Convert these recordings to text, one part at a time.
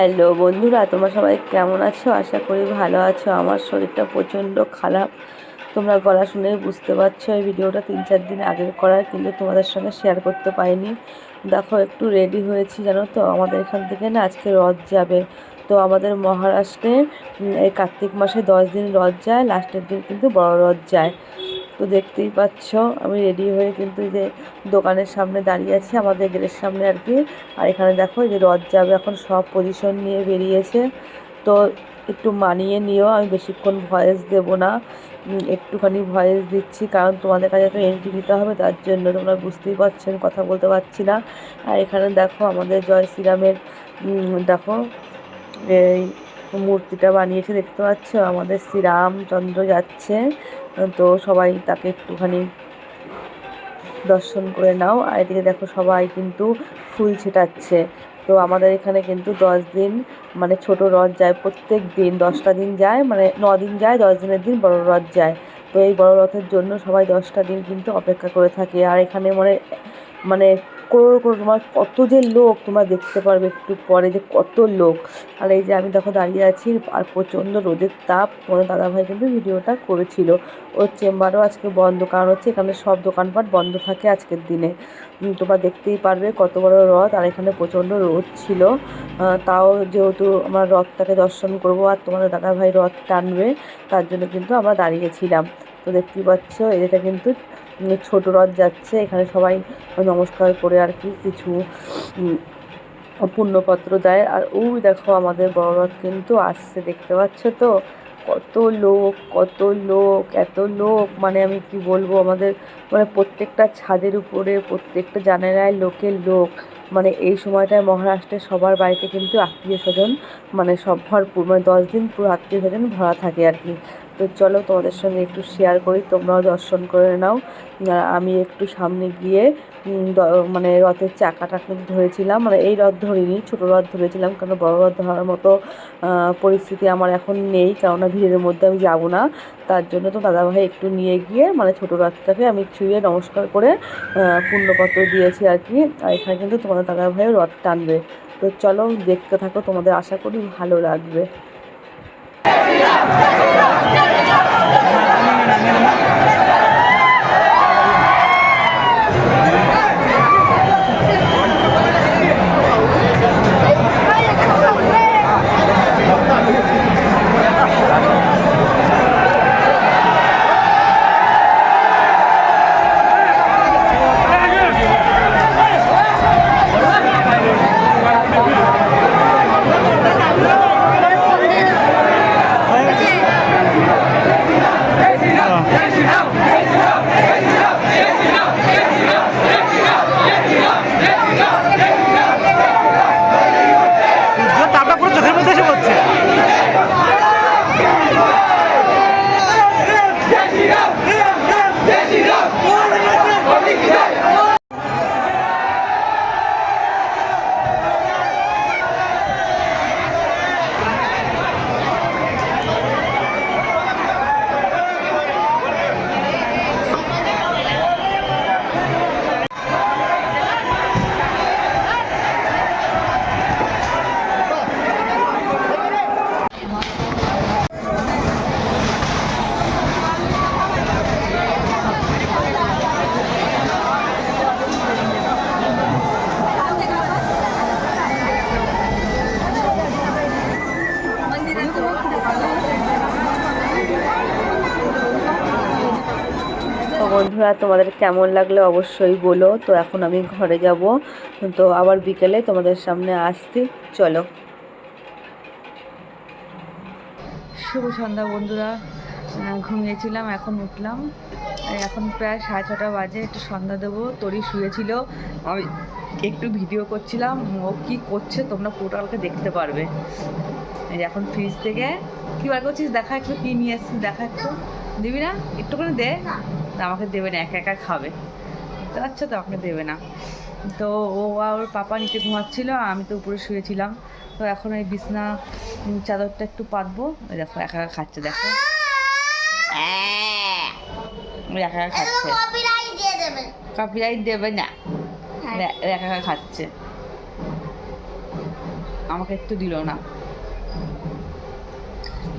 Hello বন্ধুরা, তোমরা সবাই কেমন আছো? আশা করি ভালো আছো। আমার শরীরটা প্রচণ্ড খারাপ। তোমরা গলা শুনেই বুঝতে পারছ, এই ভিডিওটা তিন চার দিন আগের করার, কিন্তু তোমাদের সঙ্গে শেয়ার করতে পারিনি। দেখো, একটু রেডি হয়েছি, জানো তো? আমাদের এখান থেকে না আজকে রথ যাবে। তো আমাদের মহারাষ্ট্রে এই কার্তিক মাসে দশ দিন রথ যায়, লাস্টের দিন কিন্তু বড় রথ যায়। তো দেখতেই পাচ্ছ, আমি রেডি হয়ে কিন্তু যে দোকানের সামনে দাঁড়িয়ে আছি, আমাদের গেটের সামনে আর কি। আর এখানে দেখো, এই যে রথ যাবে, এখন সব পজিশন নিয়ে বেরিয়েছে। তো একটু মানিয়ে নিও, আমি বেশিক্ষণ ভয়েস দেবো না। একটুখানি ভয়েস দিচ্ছি, কারণ তোমাদের কাছে তো এন্ট্রি দিতে হবে, তার জন্য তোমরা বুঝতেই পারছ, আমি কথা বলতে পারছি না। আর এখানে দেখো, আমাদের জয় শ্রীরামের দেখো, এই মূর্তিটা বানিয়েছে, দেখতে পাচ্ছ? আমাদের শ্রীরামচন্দ্র যাচ্ছে। তো সবাই তাকে একটুখানি দর্শন করে নাও। আর এদিকে দেখো সবাই কিন্তু ফুল ছিটাচ্ছে। তো আমাদের এখানে কিন্তু দশ দিন মানে ছোট রথ যায়, প্রত্যেক দিন দশটা দিন যায় মানে ন দিন যায়, দশ দিনের দিন বড় রথ যায়। তো এই বড় রথের জন্য সবাই দশটা দিন কিন্তু অপেক্ষা করে থাকে। আর এখানে মানে মানে করোড় করোড় তোমার কত যে লোক, তোমরা দেখতে পারবে একটু পরে যে কত লোক। আর এই যে আমি দেখো দাঁড়িয়ে আছি, আর প্রচণ্ড রোদের তাপ, তোমাদের দাদাভাই কিন্তু ভিডিওটা করেছিল। ওর চেম্বারও আজকে বন্ধ, কারণ হচ্ছে এখানে সব দোকানপাট বন্ধ থাকে আজকের দিনে। তোমরা দেখতেই পারবে কত বড় রথ, আর এখানে প্রচণ্ড রোদ ছিল। তাও যেহেতু আমার রথটাকে দর্শন করব, আর তোমাদের দাদাভাই রথ টানবে, তার জন্য কিন্তু আমরা দাঁড়িয়েছিলাম। তো দেখতেই পাচ্ছ এটা কিন্তু ছোট রথ যাচ্ছে। এখানে সবাই নমস্কার করে আর কি কিছু পুণ্যপত্র দেয়। আর ওই দেখো আমাদের বড় রথ কিন্তু আসছে, দেখতে পাচ্ছ তো? কত লোক কত লোক, এত লোক। মানে আমি কি বলব, আমাদের মানে প্রত্যেকটা ছাদের উপরে, প্রত্যেকটা জানালায় লোকের লোক। মানে এই সময়টায় মহারাষ্ট্রের সবার বাড়িতে কিন্তু আত্মীয় স্বজন মানে সব ভরপুর মানে দশ দিন পুরো আত্মীয় স্বজন ভরা থাকে আর কি। তো চলো তোমাদের সঙ্গে একটু শেয়ার করি, তোমরাও দর্শন করে নাও। আমি একটু সামনে গিয়ে মানে রথের চাকাটা কিন্তু ধরেছিলাম। মানে এই রথ ধরিনি, ছোটো রথ ধরেছিলাম কারণ বড় রথ ধরার মতো পরিস্থিতি আমার এখন নেই, কেননা ভিড়ের মধ্যে আমি যাব না। তার জন্য তো দাদাভাই একটু নিয়ে গিয়ে মানে ছোটো রথটাকে আমি ছুঁয়ে নমস্কার করে পুণ্যপত্র দিয়েছি আর কি। আর এখানে কিন্তু তোমাদের দাদাভাইও রথ টানবে। তো চলো দেখতে থাকো, তোমাদের আশা করি ভালো লাগবে। జై శ్రీరామ్ বন্ধুরা, তোমাদের কেমন লাগল অবশ্যই বলো। তো এখন আমি ঘরে যাব। তো আবার বিকেলে তোমাদের সামনে আসছি। চলো। শুভ সন্ধ্যা বন্ধুরা। ঘুমিয়েছিলাম, এখন উঠলাম। এখন প্রায় সাড়ে ছটা বাজে, একটু সন্ধ্যা দেবো। তরি শুয়েছিল। আমি একটু ভিডিও করছিলাম। ও কী করছে তোমরা পুরোটাকে দেখতে পারবে। এখন ফ্রিজ থেকে কী বার করছিস? দেখা একটু, কী নিয়ে এসছিস? দেখা একটু। দিবি না? একটু করে দে। আমাকে দেবে না একা একা খাবে। বুঝতে পারছ তো আমাকে দেবে না। তো ও আর ওর পাপা নিচে ঘুমাচ্ছিল আমি তো উপরে শুয়েছিলাম। তো এখন এই বিছনা চাদরটা একটু পাতবো। ওই দেখো একা একা খাচ্ছে দেখো। ওই একা একা খাচ্ছে। কপিরাইট দেবে। না। হ্যাঁ। একা একা খাচ্ছে। আমাকে একটু দিল না।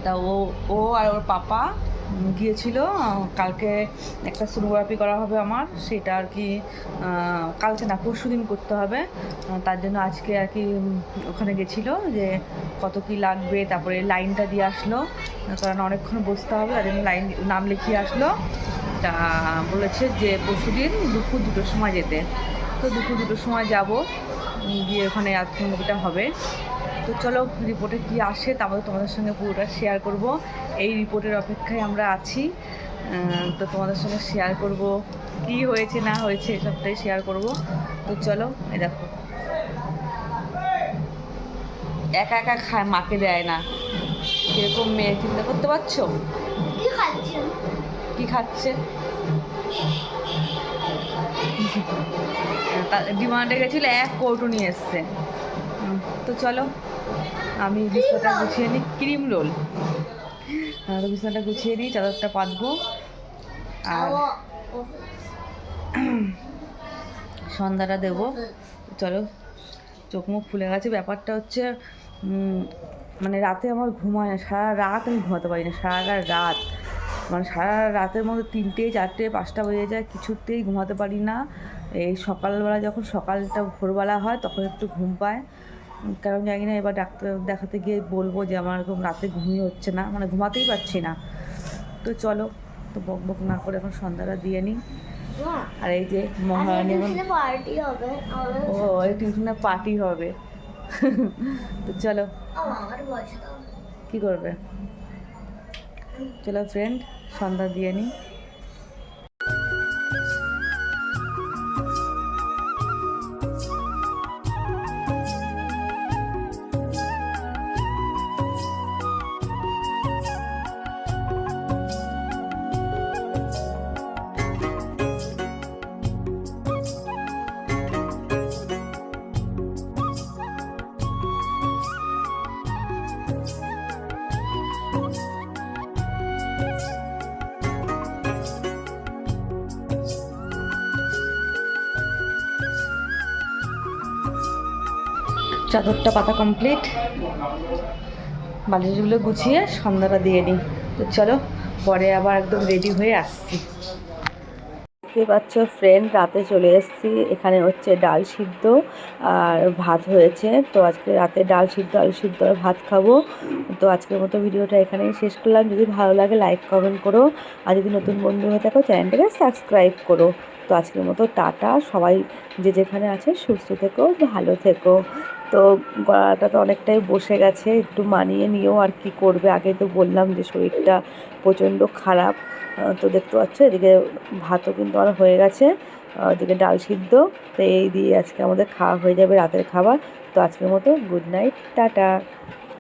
তা ও ও আর ওর পাপা গিয়েছিল, কালকে একটা সোনোগ্রাফি করা হবে আমার, সেটা আর কি কালকে না, পরশু দিন করতে হবে। তার জন্য আজকে আর কি ওখানে গেছিল যে কত কি লাগবে, তারপরে লাইনটা দিয়ে আসলো, কারণ অনেকক্ষণ বসতে হবে জন্য লাইন, নাম লিখিয়ে আসলো। তা বলেছে যে পরশু দিন দুপুর দুটোর সময় যেতে। তো দুপুর দুটোর সময় যাব, গিয়ে ওখানে আত্মীয়টা হবে। তো চলো রিপোর্টে কি আসে তারপরে তোমাদের সঙ্গে পুরোটা শেয়ার করব। এই রিপোর্টের অপেক্ষায় আমরা আছি। তো তোমাদের সঙ্গে শেয়ার করব। কি হয়েছে না হয়েছে সবটাই শেয়ার করব। তো চলো এই দেখো। একা একা খায় মাকে দেয় না। কীরকম মেয়ে চিন্তা করতে পারছ? কি খাচ্ছে? ডিমান্ডে গেছিল এক কৌটো নিয়ে এসছে। তো চলো আমি বিছানাটা গুছিয়ে নিই। Cream roll. তো বিছানাটা গুছিয়ে নিই, চাদরটা পাতবো। আর সন্ধ্যাটা দেবো। চলো, চোখ মুখ ফুলে গেছে। ব্যাপারটা হচ্ছে মানে রাতে আমার ঘুমায় না। সারা রাত আমি ঘুমাতে পারি না। সারা রাত। মানে সারা রাতের মধ্যে তিনটে, চারটে, পাঁচটা বেজে যায়। কিছুতেই ঘুমাতে পারি না। এই সকালবেলা যখন সকালটা ভোরবেলা হয়, তখন একটু ঘুম পায়। কারণ জানি না এবার ডাক্তার দেখাতে গিয়ে বলব যে আমার এরকম রাতে ঘুমিয়ে হচ্ছে না মানে ঘুমাতেই পারছি না। তো চলো তো বক বক না করে এখন সন্ধ্যাটা দিয়ে নিই। আর এই যে মহারানী ও টিউশনে পার্টি হবে। তো চলো। কি করবে? চলো ফ্রেন্ড সন্ধ্যা দিয়ে নিই। চাদরটা পাতা কমপ্লিট বালিশগুলো গুছিয়ে সন্ধ্যাটা দিয়ে নিই। তো চলো, পরে আবার একদম রেডি হয়ে আসছি। দেখতে পাচ্ছ ফ্রেন্ড রাতে চলে এসেছি। এখানে হচ্ছে ডাল সিদ্ধ আর ভাত হয়েছে। তো আজকে রাতে ডাল সিদ্ধ, আলু সিদ্ধ আর ভাত খাব। তো আজকের মতো ভিডিওটা এখানেই শেষ করলাম। যদি ভালো লাগে লাইক কমেন্ট করো। আর যদি নতুন বন্ধু হয়ে থাকো, চ্যানেলটাকে সাবস্ক্রাইব করো। তো আজকের মতো টাটা। সবাই যে যেখানে আছে, সুস্থ থেকো, ভালো থেকো। তো গলাটা তো অনেকটাই বসে গেছে, একটু মানিয়ে নিয়েও আর কি করবে। আগে তো বললাম যে শরীরটা প্রচণ্ড খারাপ তো দেখতে পাচ্ছ এদিকে ভাতও কিন্তু আমার হয়ে গেছে ওদিকে ডাল সিদ্ধ, তো এই দিয়ে আজকে আমাদের খাওয়া হয়ে যাবে রাতের খাবার। তো আজকের মতো গুড নাইট, টাটা।